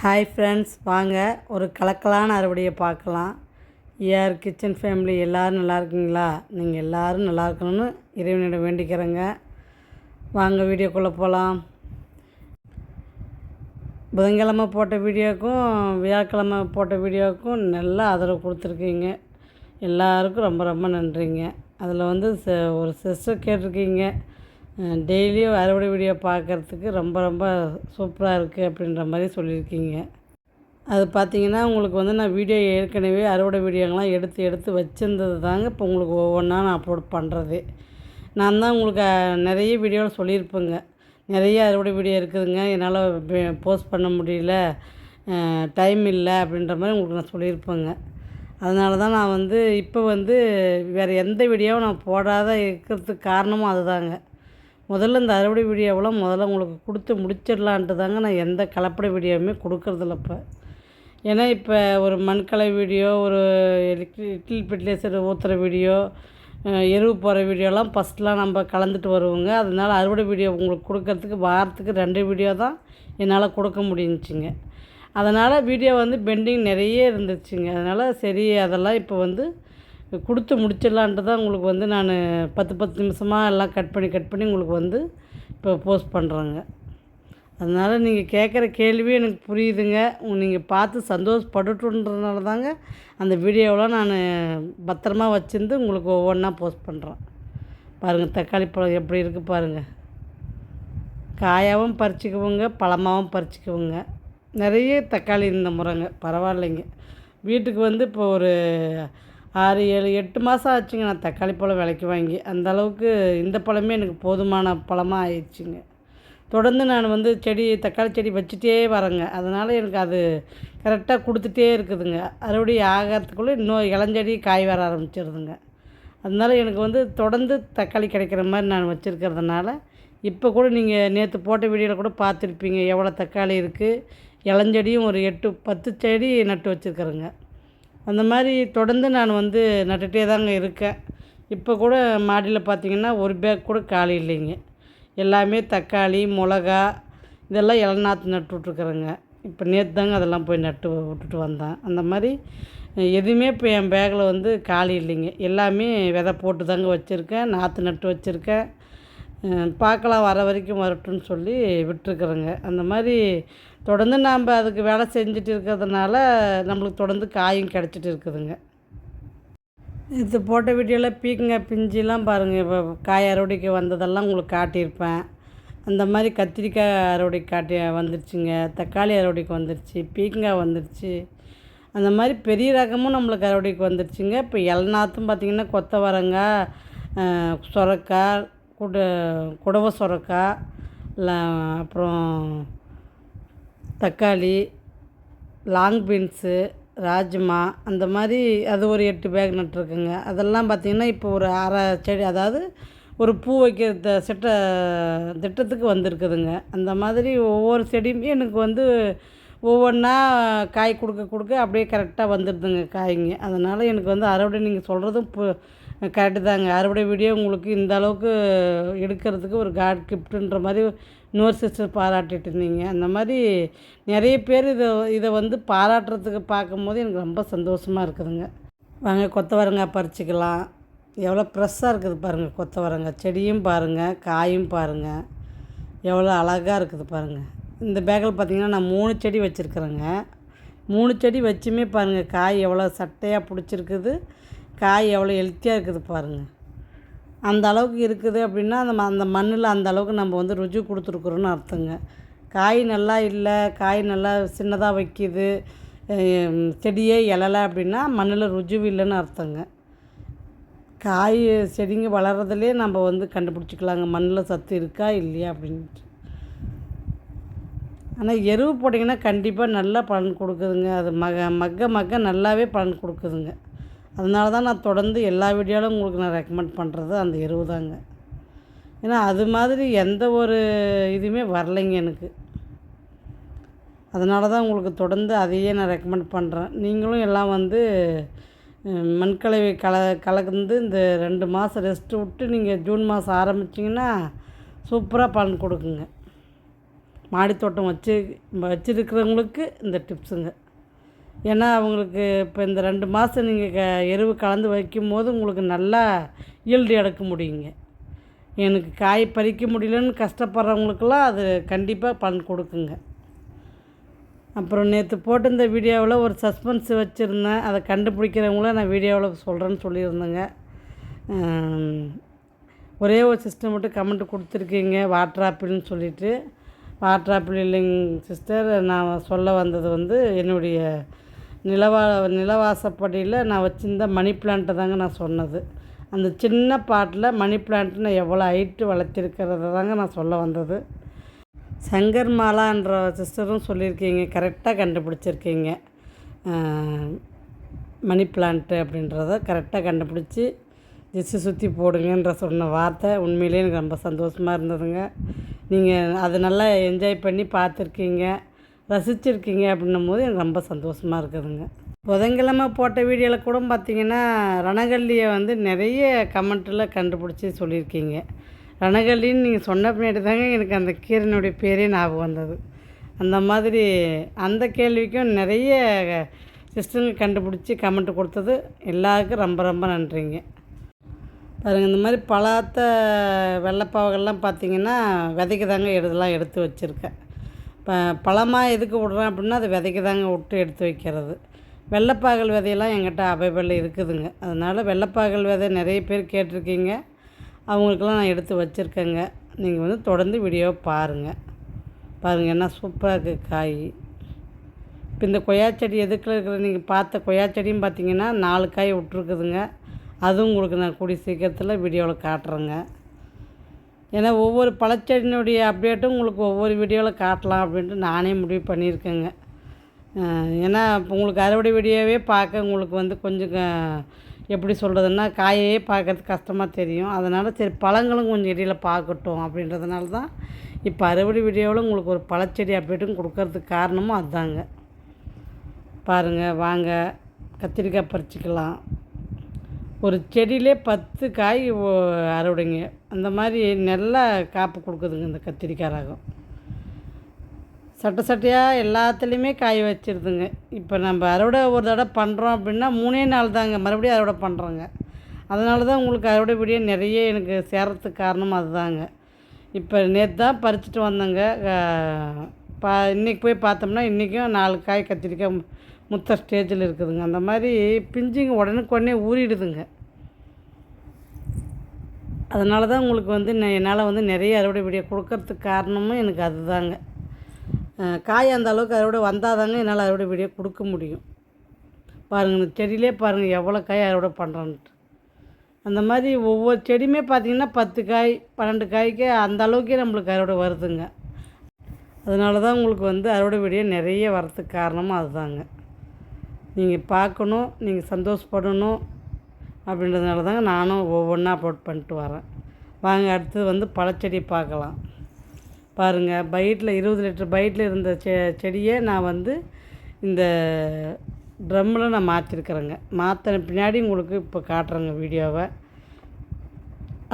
Hi friends வாங்க ஒரு கலக்கலான அறுவடையை பார்க்கலாம். ஏஆர் கிச்சன் ஃபேமிலி எல்லோரும் நல்லா இருக்கீங்களா? நீங்கள் எல்லோரும் நல்லா இருக்கணும்னு இறைவனிடம் வேண்டிக்கிறேங்க. வாங்க வீடியோக்குள்ளே போகலாம் புதன்கிழமை போட்ட வீடியோக்கும் வியாழக்கிழமை போட்ட வீடியோவுக்கும் நல்லா ஆதரவு கொடுத்துருக்கீங்க. எல்லாருக்கும் ரொம்ப ரொம்ப நன்றிங்க. அதில் வந்து ஒரு சிஸ்டர் கேட்டிருக்கீங்க. டெய்லியும் அறுவடை வீடியோ பார்க்குறதுக்கு ரொம்ப ரொம்ப சூப்பராக இருக்குது அப்படின்ற மாதிரி சொல்லியிருக்கீங்க. அது பார்த்தீங்கன்னா உங்களுக்கு வந்து நான் வீடியோ ஏற்கனவே அறுவடை வீடியோங்களாம் எடுத்து எடுத்து வச்சுருந்தது தாங்க. இப்போ உங்களுக்கு ஒவ்வொன்றா நான் அப்லோட் பண்ணுறது நான் தான் உங்களுக்கு நிறைய வீடியோவில் சொல்லியிருப்பேங்க. நிறைய அறுவடை வீடியோ இருக்குதுங்க. என்னால் போஸ்ட் பண்ண முடியல. டைம் இல்லை அப்படின்ற மாதிரி உங்களுக்கு நான் சொல்லியிருப்பேங்க. அதனால தான் நான் வந்து இப்போ வந்து வேறு எந்த வீடியோவும் நான் போடாத இருக்கிறதுக்கு காரணமும் அதுதாங்க. முதல்ல இந்த அறுவடை வீடியோவெலாம் முதல்ல உங்களுக்கு கொடுத்து முடிச்சிடலான்ட்டு தாங்க நான் எந்த கலப்படை வீடியோவுமே கொடுக்குறதில்ல இப்போ ஏன்னா இப்போ ஒரு மண்கலை வீடியோ ஒரு இட்லி பெட்லேசர் ஊற்றுற வீடியோ எருவு போகிற வீடியோலாம் ஃபஸ்ட்லாம் நம்ம கலந்துட்டு வருவோங்க. அதனால் அறுவடை வீடியோ உங்களுக்கு கொடுக்கறதுக்கு வாரத்துக்கு ரெண்டு வீடியோ தான் என்னால் கொடுக்க முடிஞ்சிச்சுங்க. அதனால் வீடியோ வந்து பெண்டிங் நிறைய இருந்துச்சுங்க. அதனால் சரி அதெல்லாம் இப்போ வந்து கொடுத்து முடிச்சிடலான்ட்டு தான் உங்களுக்கு வந்து நான் பத்து பத்து நிமிஷமாக எல்லாம் கட் பண்ணி கட் பண்ணி உங்களுக்கு வந்து இப்போ போஸ்ட் பண்ணுறேங்க அதனால் நீங்கள் கேட்குற கேள்வி எனக்கு புரியுதுங்க. நீங்கள் பார்த்து சந்தோஷப்பட்டுன்றதுனால தாங்க அந்த வீடியோவெலாம் நான் பத்திரமா வச்சுருந்து உங்களுக்கு ஒவ்வொன்றா போஸ்ட் பண்ணுறேன் பாருங்கள் தக்காளி பழம் எப்படி இருக்குது பாருங்கள் காயாகவும் பறிச்சிக்குவோங்க பழமாகவும் பறிச்சிக்குவோங்க. நிறைய தக்காளி இந்த முறைங்க பரவாயில்லைங்க. வீட்டுக்கு வந்து இப்போ ஒரு ஆறு ஏழு எட்டு மாதம் ஆச்சுங்க. நான் தக்காளி பழம் விலைக்கு வாங்கி அந்தளவுக்கு இந்த பழமே எனக்கு போதுமான பழமாக ஆயிடுச்சுங்க. தொடர்ந்து நான் வந்து செடி தக்காளி செடி வச்சுட்டே வரேங்க. அதனால் எனக்கு அது கரெக்டாக கொடுத்துட்டே இருக்குதுங்க. அறுவடை ஆகிறதுக்குள்ளே இன்னும் இளஞ்செடி காய் வர ஆரம்பிச்சிருதுங்க. அதனால் எனக்கு வந்து தொடர்ந்து தக்காளி கிடைக்கிற மாதிரி நான் வச்சுருக்கிறதுனால இப்போ கூட நீங்கள் நேற்று போட்ட வீடியோவில் கூட பார்த்துருப்பீங்க. எவ்வளோ தக்காளி இருக்குது இளஞ்செடியும் ஒரு எட்டு பத்து செடி நட்டு வச்சுருக்குறேங்க. அந்த மாதிரி தொடர்ந்து நான் வந்து நட்டுகிட்டே தாங்க இருக்கேன். இப்போ கூட மாடியில் பார்த்திங்கன்னா ஒரு பேக் கூட காலி இல்லைங்க. எல்லாமே தக்காளி மிளகா இதெல்லாம் இளநாத்து நட்டு விட்ருக்குறேங்க இப்போ நேற்று தாங்க அதெல்லாம் போய் நட்டு விட்டுட்டு வந்தேன். அந்த மாதிரி எதுவுமே இப்போ என் பேக்கில் வந்து காலி இல்லைங்க. எல்லாமே விதை போட்டு தாங்க வச்சுருக்கேன் நாற்று நட்டு வச்சுருக்கேன். பார்க்கலாம் வர வரைக்கும் வரட்டும்னு சொல்லி விட்டுருக்குறேங்க. அந்த மாதிரி தொடர்ந்து நாம் அதுக்கு வேலை செஞ்சுட்டு இருக்கிறதுனால நம்மளுக்கு தொடர்ந்து காயும் கிடச்சிட்டு இருக்குதுங்க. இது போட்ட வீடியோவில் பீக்கங்க பிஞ்சிலாம் பாருங்கள் இப்போ காய் அறுவடைக்கு வந்ததெல்லாம் உங்களுக்கு காட்டியிருப்பேன். அந்த மாதிரி கத்திரிக்காய் அறுவடைக்கு காட்டி வந்துருச்சுங்க. தக்காளி அறுவடைக்கு வந்துருச்சு பீக்கங்காய் வந்துருச்சு. அந்த மாதிரி பெரிய ரகமும் நம்மளுக்கு அறுவடைக்கு வந்துருச்சுங்க. இப்போ இளநாத்தும் பார்த்திங்கன்னா கொத்தவரங்காய் சுரக்காய் குட குடவை சுரக்காய் அப்புறம் தக்காளி லாங் பீன்ஸு ராஜ்மா அந்த மாதிரி அது ஒரு எட்டு பேக் நட்டுருக்குங்க அதெல்லாம் பார்த்திங்கன்னா இப்போ ஒரு அரை செடி அதாவது ஒரு பூ வைக்கிற சிட்ட திட்டத்துக்கு வந்திருக்குதுங்க. அந்த மாதிரி ஒவ்வொரு செடியுமே எனக்கு வந்து ஒவ்வொன்றா காய் கொடுக்க கொடுக்க அப்படியே கரெக்டாக வந்துடுதுங்க காய்ங்க. அதனால் எனக்கு வந்து அறுவடை நீங்கள் சொல்கிறதும் பு கரெக்டு தாங்க. அறுவடை வீடியோ உங்களுக்கு இந்த அளவுக்கு எடுக்கிறதுக்கு ஒரு காட் கிஃப்ட்டுன்ற மாதிரி இன்னொரு சிஸ்டர் பாராட்டிட்டு இருந்தீங்க. அந்த மாதிரி நிறைய பேர் இதை இதை வந்து பாராட்டுறதுக்கு பார்க்கும்போது எனக்கு ரொம்ப சந்தோஷமாக இருக்குதுங்க. வாங்க கொத்தவரங்காய் பறிச்சிக்கலாம். எவ்வளோ ஃப்ரெஷ்ஷாக இருக்குது பாருங்கள் கொத்தவரங்காய். செடியும் பாருங்கள் காயும் பாருங்கள் எவ்வளோ அழகாக இருக்குது பாருங்கள் இந்த பேக்கில் பார்த்திங்கன்னா நான் மூணு செடி வச்சுருக்குறேங்க. மூணு செடி வச்சுமே பாருங்கள் காய் எவ்வளோ சட்டையாக பிடிச்சிருக்குது. காய் எவ்வளோ ஹெல்த்தியாக இருக்குது பாருங்கள் அந்த அளவுக்கு இருக்குது அப்படின்னா அந்த அந்த மண்ணில் அந்த அளவுக்கு நம்ம வந்து ருஜி கொடுத்துருக்குறோன்னு அர்த்தங்க. காய் நல்லா இல்லை காய் நல்லா சின்னதாக வைக்கிது செடியே இலலை அப்படின்னா மண்ணில் ருஜுவு இல்லைன்னு அர்த்தங்க. காய் செடிங்க வளர்கிறதுலே நம்ம வந்து கண்டுபிடிச்சிக்கலாங்க. மண்ணில் சத்து இருக்கா இல்லையா அப்படின்ட்டு. ஆனால் எருவு போட்டிங்கன்னா கண்டிப்பாக நல்லா பலன் கொடுக்குதுங்க. அது மக மக்க மக்க நல்லாவே பலன் கொடுக்குதுங்க. அதனால தான் நான் தொடர்ந்து எல்லா வீடியோவிலும் உங்களுக்கு நான் ரெக்கமெண்ட் பண்ணுறது அந்த எருவு தாங்க. ஏன்னா அது மாதிரி எந்த ஒரு இதுவுமே வரலைங்க எனக்கு. அதனால தான் உங்களுக்கு தொடர்ந்து அதையே நான் ரெக்கமெண்ட் பண்ணுறேன் நீங்களும் எல்லாம் வந்து மண்கலவை கல கலந்து இந்த ரெண்டு மாதம் ரெஸ்ட்டு விட்டு நீங்கள் ஜூன் மாதம் ஆரம்பிச்சிங்கன்னா சூப்பராக பலன் கொடுக்குங்க. மாடித்தோட்டம் வச்சு வச்சுருக்கிறவங்களுக்கு இந்த டிப்ஸுங்க ஏன்னா அவங்களுக்கு இப்போ இந்த ரெண்டு மாதம் நீங்கள் க எருவு கலந்து வைக்கும் போது உங்களுக்கு நல்லா ஈல்டு எடுக்க முடியுங்க. எனக்கு காய் பறிக்க முடியலன்னு கஷ்டப்படுறவங்களுக்கெல்லாம் அது கண்டிப்பாக பலன் கொடுக்குங்க. அப்புறம் நேற்று போட்ட இந்த வீடியோவில் ஒரு சஸ்பென்ஸ் வச்சுருந்தேன். அதை கண்டுபிடிக்கிறவங்கள நான் வீடியோவில் சொல்கிறேன்னு சொல்லியிருந்தேங்க. ஒரே ஒரு சிஸ்டம் மட்டும் கமெண்ட் கொடுத்துருக்கீங்க வாட்டர் ஆப்பிள்னு சொல்லிவிட்டு வாட்டர் ஆப்பிள் இல்லைங்க சிஸ்டர். நான் சொல்ல வந்தது வந்து என்னுடைய நிலவா நிலவாசப்படியில் நான் வச்சிருந்த மணி பிளான்ட்டை தாங்க நான் சொன்னது. அந்த சின்ன பாட்டில் மணி பிளான்ட் நான் எவ்வளோ ஹைட்டு வளர்த்திருக்கிறத தாங்க நான் சொல்ல வந்தது. சங்கர் மாலான்ற சிஸ்டரும் சொல்லியிருக்கீங்க கரெக்டாக கண்டுபிடிச்சிருக்கீங்க. மணி பிளான்ட்டு அப்படின்றத கரெக்டாக கண்டுபிடிச்சி திசை சுற்றி போடுங்கன்ற சொன்ன வார்த்தை உண்மையிலேயே எனக்கு ரொம்ப சந்தோஷமாக இருந்ததுங்க. நீங்கள் அதை நல்லா என்ஜாய் பண்ணி பார்த்துருக்கீங்க. ரசிச்சிருக்கீங்க அப்படின்னும் போது எனக்கு ரொம்ப சந்தோஷமாக இருக்குதுங்க. புதன்கிழமை போட்ட வீடியோவில் கூட பார்த்தீங்கன்னா ரணகல்லியை வந்து நிறைய கமெண்ட்டில் கண்டுபிடிச்சி சொல்லியிருக்கீங்க. ரணகல்லின்னு நீங்கள் சொன்ன பின்னாடி தாங்க எனக்கு அந்த கீரனுடைய பேரே ஞாபகம் வந்தது. அந்த மாதிரி அந்த கேள்விக்கும் நிறைய சிஸ்டருங்க கண்டுபிடிச்சி கமெண்ட் கொடுத்தது எல்லாருக்கும் ரொம்ப ரொம்ப நன்றிங்க. பாருங்கள் இந்த மாதிரி பழாத்த வெள்ளைப்பாவகள்லாம் பார்த்தீங்கன்னா விதைக்கு தாங்க எடுதெல்லாம் எடுத்து வச்சுருக்கேன். இப்போ பழமாக எதுக்கு விட்றேன் அப்படின்னா அது விதைக்கு தாங்க விட்டு எடுத்து வைக்கிறது. வெள்ளைப்பாகல் விதையெல்லாம் எங்கிட்ட அவைபிள் இருக்குதுங்க. அதனால் வெள்ளைப்பாகல் விதை நிறைய பேர் கேட்டிருக்கீங்க. அவங்களுக்கெல்லாம் நான் எடுத்து வச்சுருக்கேங்க. நீங்கள் வந்து தொடர்ந்து வீடியோ பாருங்கள் பாருங்கள் என்ன சூப்பராக இருக்குது காய். இப்போ இந்த கொய்யா செடி எதுக்குள்ள இருக்கிற நீங்கள் பார்த்த கொய்யா செடியும் பார்த்தீங்கன்னா நாலு காய் விட்ருக்குதுங்க அதுவும் உங்களுக்கு நான் கூடிய சீக்கிரத்தில் வீடியோவில் காட்டுறேங்க. ஏன்னா ஒவ்வொரு பழச்செடியினுடைய அப்டேட்டும் உங்களுக்கு ஒவ்வொரு வீடியோவில் காட்டலாம் அப்படின்ட்டு நானே முடிவு பண்ணியிருக்கேங்க. ஏன்னா இப்போ உங்களுக்கு அறுவடை வீடியோவே பார்க்க உங்களுக்கு வந்து கொஞ்சம் எப்படி சொல்கிறதுன்னா காயையே பார்க்கறதுக்கு கஷ்டமாக தெரியும். அதனால் சரி பழங்களும் கொஞ்சம் இடையில் பார்க்கட்டும் அப்படின்றதுனால தான் இப்போ அறுவடை வீடியோவில் உங்களுக்கு ஒரு பழச்செடி அப்டேட்டும் கொடுக்கறதுக்கு காரணமும் அதுதாங்க பாருங்கள் வாங்க கத்திரிக்காய் பறிச்சிக்கலாம். ஒரு செடியிலே பத்து காய் அறுவடைங்க. அந்த மாதிரி நல்லா காப்பு கொடுக்குதுங்க இந்த கத்திரிக்காய் ரகம். சட்டை சட்டையாக எல்லாத்துலேயுமே காய் வச்சுருதுங்க. இப்போ நம்ம அறுவடை ஒரு தடவை பண்ணுறோம் அப்படின்னா மூணே நாள் தாங்க. மறுபடியும் அறுவடை பண்ணுறோங்க அதனால தான் உங்களுக்கு அறுவடை வீடியோ நிறைய எனக்கு சேரத்துக்கு காரணம் அதுதாங்க. இப்போ நேற்று தான் பறிச்சுட்டு வந்தேங்க. பா இன்றைக்கி போய் பார்த்தோம்னா இன்றைக்கும் நாலு காய் கத்திரிக்காய் முத்த ஸ்டேஜில் இருக்குதுங்க. அந்த மாதிரி பிஞ்சுங்க உடனுக்குடனே ஊறிடுதுங்க. அதனால தான் உங்களுக்கு வந்து என்னால் வந்து நிறைய அறுவடை வீடியோ கொடுக்கறதுக்கு காரணமும் எனக்கு அதுதாங்க. காய் அந்த அளவுக்கு அறுவடை வந்தால் தாங்க என்னால் அறுவடை வீடியோ கொடுக்க முடியும். பாருங்கள் இந்த செடியிலே பாருங்கள் எவ்வளோ காய் அறுவடை பண்ணுறோன்ட்டு அந்த மாதிரி ஒவ்வொரு செடியுமே பார்த்தீங்கன்னா பத்து காய் பன்னெண்டு காய்க்கு அந்த அளவுக்கே நம்மளுக்கு அறுவடை வருதுங்க. அதனால தான் உங்களுக்கு வந்து அறுவடை வீடியோ நிறைய வரத்துக்கு காரணமும் அதுதாங்க. நீங்கள் பார்க்கணும் நீங்கள் சந்தோஷப்படணும் அப்படின்றதுனால தாங்க நானும் ஒவ்வொன்றா அப்லோட் பண்ணிட்டு வரேன். வாங்க அடுத்தது வந்து பழச்செடி பார்க்கலாம். பாருங்கள் பைட்டில் இருபது லிட்டர் பைட்டில் இருந்த செ செடியை நான் வந்து இந்த ட்ரம்மில் நான் மாற்றிருக்கிறேங்க. மாற்றின பின்னாடி உங்களுக்கு இப்போ காட்டுறேங்க வீடியோவை.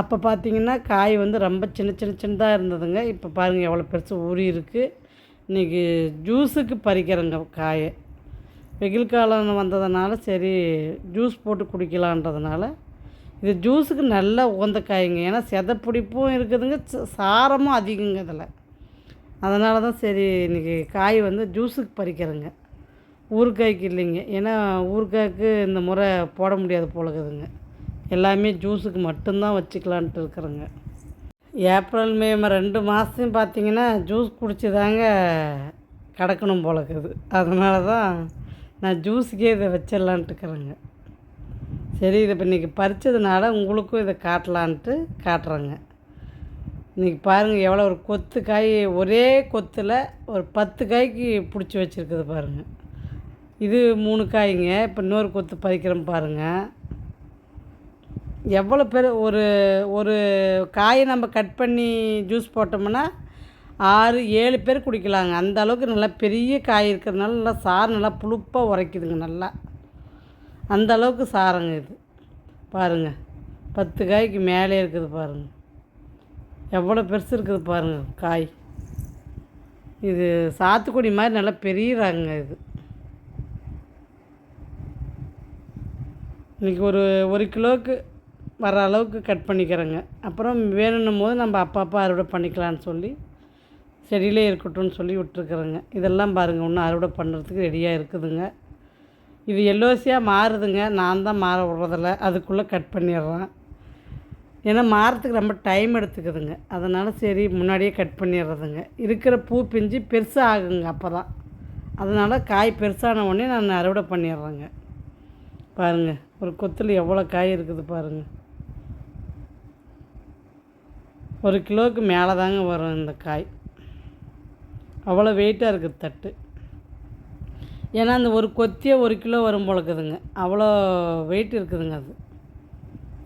அப்போ பார்த்தீங்கன்னா காய் வந்து ரொம்ப சின்ன சின்ன சின்னதாக இருந்ததுங்க. இப்போ பாருங்கள் எவ்வளோ பெருசு ஊறி இருக்குது இன்றைக்கி ஜூஸுக்கு பறிக்கிறேங்க காயை. வெயில் காலம் வந்ததுனால சரி ஜூஸ் போட்டு குடிக்கலான்றதுனால இது ஜூஸுக்கு நல்லா உகந்த காய்ங்க ஏன்னா செதப்பிடிப்பும் இருக்குதுங்க ச- சாரமும் அதிகங்க இதில். அதனால தான் சரி இன்றைக்கி காய் வந்து ஜூஸுக்கு பறிக்கிறேங்க. ஊறுகாய்க்கு இல்லைங்க. ஏன்னா ஊறுகாய்க்கு இந்த முறை போட முடியாது போலக்குதுங்க. எல்லாமே ஜூஸுக்கு மட்டும்தான் வச்சுக்கலான்ட்டு இருக்கிறேங்க. ஏப்ரல் மே ரெண்டு மாதத்தையும் பார்த்தீங்கன்னா ஜூஸ் குடிச்சு தாங்க கிடக்கணும் போலக்குது. அதனால தான் நான் ஜூஸுக்கே இதை வச்சிடலான்ட்டு இருக்கிறேங்க சரி இதை இப்போ இன்றைக்கி பறித்ததுனால உங்களுக்கும் இதை காட்டலான்ட்டு காட்டுறேங்க. இன்றைக்கி பாருங்கள் எவ்வளோ ஒரு கொத்து காய் ஒரே கொத்தில் ஒரு பத்து காய்க்கு பிடிச்சி வச்சுருக்குது பாருங்கள் இது மூணு காய்ங்க இப்போ இன்னொரு கொத்து பறிக்கிறோம் பாருங்கள் எவ்வளோ பேர் ஒரு ஒரு காயை நம்ம கட் பண்ணி ஜூஸ் போட்டோம்னா ஆறு ஏழு பேர் குடிக்கலாங்க. அந்த அளவுக்கு நல்லா பெரிய காய் இருக்கிறதுனால நல்லா சாறு நல்லா புழுப்பாக உரைக்குதுங்க நல்லா. அந்த அளவுக்கு சாரங்க இது. பாருங்கள் பத்து காய்க்கு மேலே இருக்குது பாருங்கள் எவ்வளோ பெருசு இருக்குது பாருங்கள் காய். இது சாத்துக்குடி மாதிரி நல்லா பெரியறாங்க இது. இன்றைக்கி ஒரு ஒரு கிலோவுக்கு வர அளவுக்கு கட் பண்ணிக்கிறேங்க. அப்புறம் வேணும்னும் போது நம்ம அப்பப்போ அறுவடை பண்ணிக்கலான்னு சொல்லி செடியிலே இருக்கட்டும்னு சொல்லி விட்டுருக்குறேங்க. இதெல்லாம் பாருங்கள் இன்னும் அறுவடை பண்ணுறதுக்கு ரெடியாக இருக்குதுங்க. இது எல்லோசியாக மாறுதுங்க. நான் தான் மாற விட்றதில்ல. அதுக்குள்ளே கட் பண்ணிடுறேன். ஏன்னா மாறத்துக்கு ரொம்ப டைம் எடுத்துக்குதுங்க. அதனால் சரி முன்னாடியே கட் பண்ணிடுறதுங்க. இருக்கிற பூ பிஞ்சு பெருசாக ஆகுங்க அப்போ தான் அதனால் காய் பெருசான உடனே நான் அறுவடை பண்ணிடுறேங்க. பாருங்கள் ஒரு கொத்தில் எவ்வளோ காய் இருக்குது பாருங்கள் ஒரு கிலோவுக்கு மேலே தாங்க வரும் இந்த காய். அவ்வளோ வெயிட்டாக இருக்குது தட்டு. ஏன்னா அந்த ஒரு கொத்தியே ஒரு கிலோ வரும் போலக்குதுங்க அவ்வளோ வெயிட் இருக்குதுங்க அது.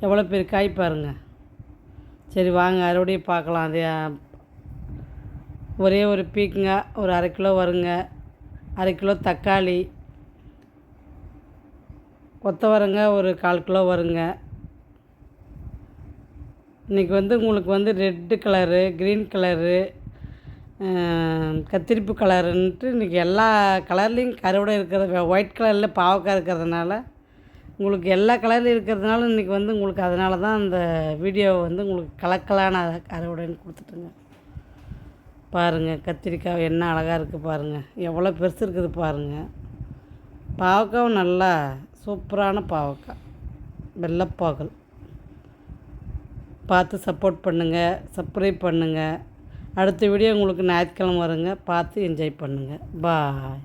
எவ்வளோ பெரிய காய் பாருங்க. சரி வாங்க அறுவடையை பார்க்கலாம். அதே ஒரே ஒரு பீக்குங்க ஒரு அரை கிலோ வருங்க அரை கிலோ தக்காளி கொத்தவரங்க ஒரு கால் கிலோ வருங்க. இன்றைக்கி வந்து உங்களுக்கு வந்து ரெட்டு கலரு க்ரீன் கலரு கத்திரிப்பு கலருன்ட்டு இன்றைக்கி எல்லா கலர்லேயும் கருவடை இருக்கிறது ஒயிட் கலரில் பாவக்காய் இருக்கிறதுனால உங்களுக்கு எல்லா கலர்லையும் இருக்கிறதுனால இன்றைக்கி வந்து உங்களுக்கு அதனால தான் அந்த வீடியோவை வந்து உங்களுக்கு கலக்கலான அறுவடைன்னு கொடுத்துட்டுங்க. பாருங்கள் கத்திரிக்காய் என்ன அழகாக இருக்குது பாருங்கள் எவ்வளோ பெருசு இருக்குது பாருங்கள் பாவக்காவும் நல்லா சூப்பரான பாவக்காய். வெள்ளப்பாகல். பார்த்து சப்போர்ட் பண்ணுங்கள் சப்ஸ்கிரைப் பண்ணுங்கள் அடுத்த வீடியோ உங்களுக்கு ஞாயிற்றுக்கிழமை வருங்க. பார்த்து என்ஜாய் பண்ணுங்கள் பாய்